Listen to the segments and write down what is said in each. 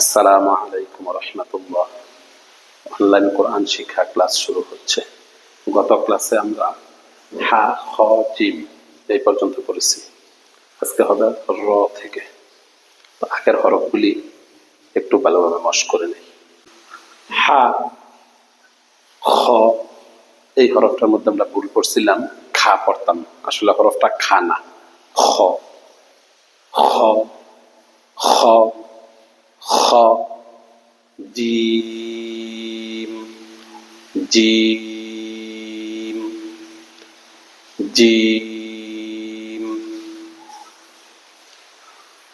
আসসালামু আলাইকুম রহমতুল্লাহ। অনলাইন কোরআন শিক্ষা ক্লাস শুরু হচ্ছে। গত ক্লাসে আমরা হা, খ, জিম এই পর্যন্ত করেছি আজকে হবে র থেকে। তো আগের হরফগুলি একটু ভালোভাবে মশ করে নেই। হা, খ, এই হরফটার মধ্যে আমরা ভুল করছিলাম খা পড়তাম। আসলে হরফটা খা না। খ খ খ খ জিম জিম জিম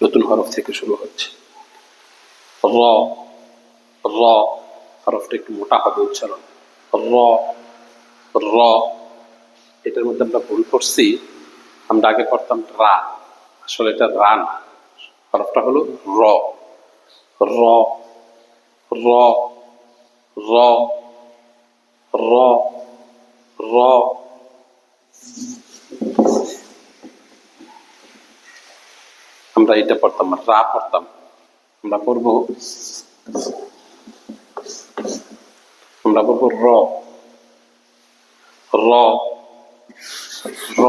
নতুন হরফ থেকে শুরু হচ্ছে। র র, হরফটা একটু মোটা হবে উচ্চারণ। র র, এটার মধ্যে আমরা ভুল করছি। আমরা আগে করতাম রা। আসলে এটা রা না। হরফটা হলো র। র র র র র আমরা এটা পড়তাম রা পড়তাম আমরা পড়ব আমরা পড়ব র র র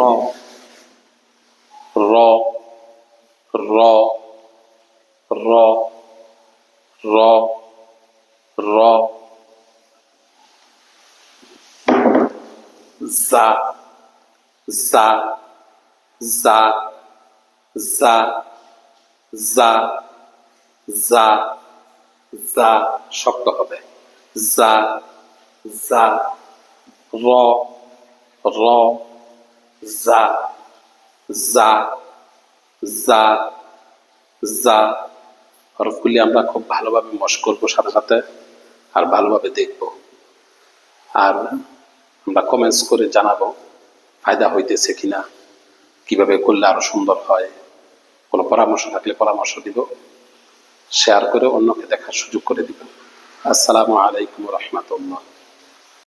র র র Ro, Ro, Za, Za, Za, Za, Za, Za, Za, শক্ত হবে Za, Za, Ro, Ro, Za, Za, Za, Za, হরফগুলি আমরা খুব ভালোভাবে মশ করব সাথে সাথে আর ভালোভাবে দেখব। আর আমরা কমেন্টস করে জানাব, ফায়দা হইতেছে কিনা, কীভাবে করলে আরও সুন্দর হয়, কোনো পরামর্শ থাকলে পরামর্শ দিব শেয়ার করে অন্যকে দেখার সুযোগ করে দিব। আসসালামু আলাইকুম রহমতুল্লাহ।